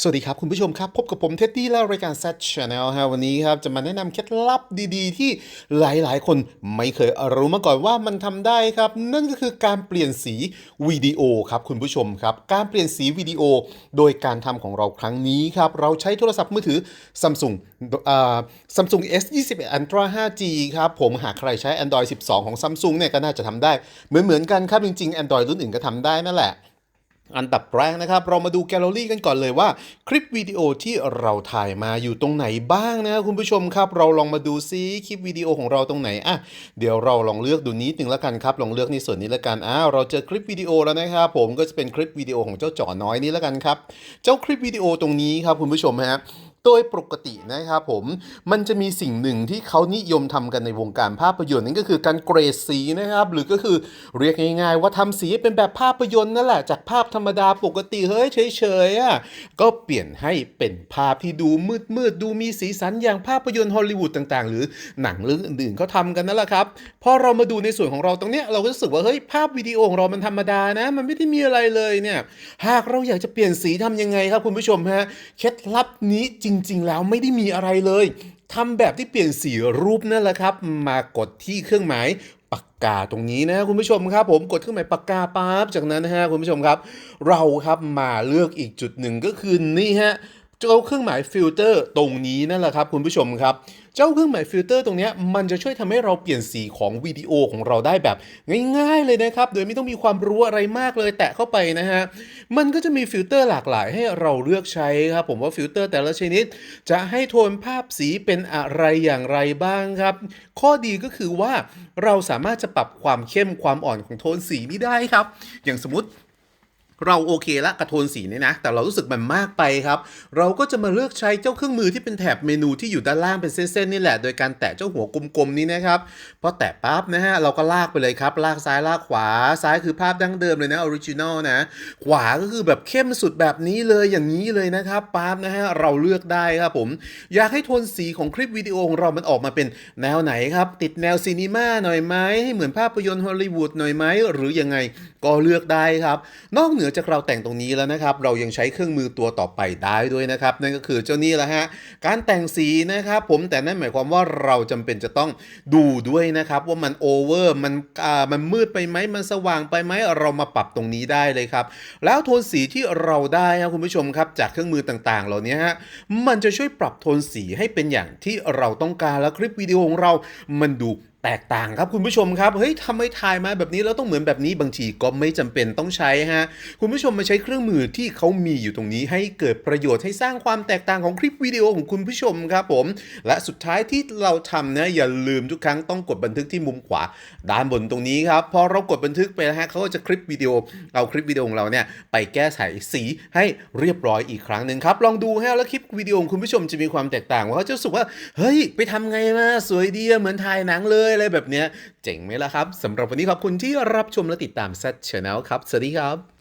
สวัสดีครับคุณผู้ชมครับ พบกับผมเท็ดดี้และรายการ Set Channel ฮะวันนี้ครับจะมาแนะนำเคล็ดลับดีๆ ที่หลายๆ คนไม่เคยรู้มาก่อนว่ามันทำได้ครับ นั่นก็คือการเปลี่ยนสีวิดีโอครับคุณผู้ชมครับ การเปลี่ยนสีวิดีโอโดยการทำของเราครั้งนี้ครับ เราใช้โทรศัพท์มือถือ Samsung อ่า Samsung S21 Ultra 5G ครับผมหากใครใช้ Android 12 ของ Samsung เนี่ยก็น่าจะทำได้เหมือนๆกันครับจริงๆ Android รุ่นอื่นก็ทำได้นั่นแหละ อันดับแรกนะครับ เรามาดูแกลเลอรี่กันก่อนเลยว่า คลิปวิดีโอที่เราถ่ายมาอยู่ตรงไหนบ้างนะครับคุณผู้ชมครับ เราลองมาดูซิคลิปวิดีโอของเราตรงไหนอะเดี๋ยวเราลองเลือกดูนิดนึงละกันครับลองเลือกในส่วนนี้ละกันอ้าวเราเจอคลิปวิดีโอแล้วนะครับผมก็จะเป็นคลิปวิดีโอของเจ้าจ่อน้อยนี้ละกันครับเจ้าคลิปวิดีโอตรงนี้ครับคุณผู้ชมฮะ โดยปกตินะครับผมมันจะมีสิ่งหนึ่งที่เขานิยมทำกันในวงการภาพยนตร์นั่นก็คือการเกรดสีนะครับ หรือก็คือเรียกง่ายๆว่าทำสีเป็นแบบภาพยนตร์นั่นแหละจากภาพธรรมดาปกติเฮ้ยเฉยๆอะก็เปลี่ยนให้เป็นภาพที่ดูมืดๆดูมีสีสันอย่างภาพยนตร์ฮอลลีวูดต่างๆ หรือหนังเรื่องอื่นๆเขาทำกันนั่นแหละครับพอเรามาดูในส่วนของเราตรงเนี้ยเราก็รู้สึกว่าเฮ้ยภาพวิดีโอของเรามันธรรมดานะ มันไม่ได้มีอะไรเลยเนี่ยหากเราอยากจะเปลี่ยนสีทำยังไงครับคุณผู้ชมฮะเคล็ดลับนี้จริงริง ๆ แล้วไม่ได้มีอะไรเลยทำแบบที่เปลี่ยนสีรูปนั่นแหละครับ มากดที่เครื่องหมายปากกาตรงนี้นะคุณผู้ชมครับผมกดเครื่องหมายปากกาปั๊บจากนั้นนะฮะคุณผู้ชมครับ เราครับมาเลือกอีกจุดหนึ่งก็คือนี่ฮะ เจ้าเครื่องหมายฟิลเตอร์ตรงนี้นั่นแหละครับคุณผู้ชมครับ เจ้าเครื่องหมายฟิลเตอร์ตรงนี้มันจะช่วยทำให้เราเปลี่ยนสีของวิดีโอของเราได้แบบง่าย ๆ เลยนะครับ โดยไม่ต้องมีความรู้อะไรมากเลยแตะเข้าไปนะฮะ มันก็จะมีฟิลเตอร์หลากหลายให้เราเลือกใช้ครับผมว่าฟิลเตอร์แต่ละชนิด จะให้โทนภาพสีเป็นอะไรอย่างไรบ้างครับ ข้อดีก็คือว่าเราสามารถจะปรับความเข้มความอ่อนของโทนสีนี้ได้ครับ อย่างสมมติ เราโอเคละกระโทนสีเนี่ยนะ แต่เรารู้สึกมันมากไปครับ เราก็จะมาเลือกใช้เจ้าเครื่องมือที่เป็นแถบเมนูที่อยู่ด้านล่างเป็นเส้นๆนี่แหละ โดยการแตะเจ้าหัวกลมๆนี้นะครับพอแตะปั๊บนะฮะเราก็ลากไปเลยครับ ลากซ้ายลากขวา ซ้ายคือภาพดั้งเดิมเลยนะออริจินอลนะ ขวาก็คือแบบเข้มสุดแบบนี้เลยอย่างนี้เลยนะครับปั๊บนะฮะเราเลือกได้ครับผม อยากให้โทนสีของคลิปวิดีโอของเรามันออกมาเป็นแนวไหนครับ ติดแนวซีนีมาหน่อยไหมให้เหมือนภาพยนตร์ฮอลลีวูดหน่อยไหมหรือยังไงก็เลือกได้ครับ นอกเหนือจากเราแต่งตรงนี้แล้วนะครับ เรายังใช้เครื่องมือตัวต่อไปได้ด้วยนะครับ นั่นก็คือเจ้านี่แหละฮะ การแต่งสีนะครับผมแต่นั่นหมายความว่าเราจำเป็นจะต้องดูด้วยนะครับ ว่ามันโอเวอร์มันอ่ามันมืดไปไหมมันสว่างไปไหมเรามาปรับตรงนี้ได้เลยครับ แล้วโทนสีที่เราได้ครับคุณผู้ชมครับ จากเครื่องมือต่างๆ เหล่านี้ฮะมันจะช่วยปรับโทนสีให้เป็นอย่างที่เราต้องการแล้วคลิปวิดีโอของเรา มันดู แตกต่างครับคุณผู้ชมครับเฮ้ยทำไมถ่ายมาแบบนี้แล้วต้องเหมือนแบบนี้บางทีก็ไม่จำเป็นต้องใช้ฮะคุณผู้ชมมาใช้เครื่องมือที่เขามีอยู่ตรงนี้ ให้เกิดประโยชน์ให้สร้างความแตกต่างของคลิปวิดีโอของคุณผู้ชมครับผม และสุดท้ายที่เราทำนะอย่าลืมทุกครั้งต้องกดบันทึกที่มุมขวา ด้านบนตรงนี้ครับพอเรากดบันทึกไปแล้วฮะเขาก็จะคลิปวิดีโอเอาคลิปวิดีโอของเราเนี่ยไปแก้ไขสีให้เรียบร้อยอีกครั้งหนึ่งครับลองดูฮะแล้วคลิปวิดีโอของคุณผู้ชมจะมีความแตกต่างว่าเขาจะรู้สึกว่าเฮ้ยไปทำไงมาสวยดีเหมือนถ่ายหนังเลยอะไรแบบเนี้ย เจ๋งไหมล่ะครับสำหรับวันนี้ขอบคุณที่รับชมและติดตาม Set Channel ครับ สวัสดีครับ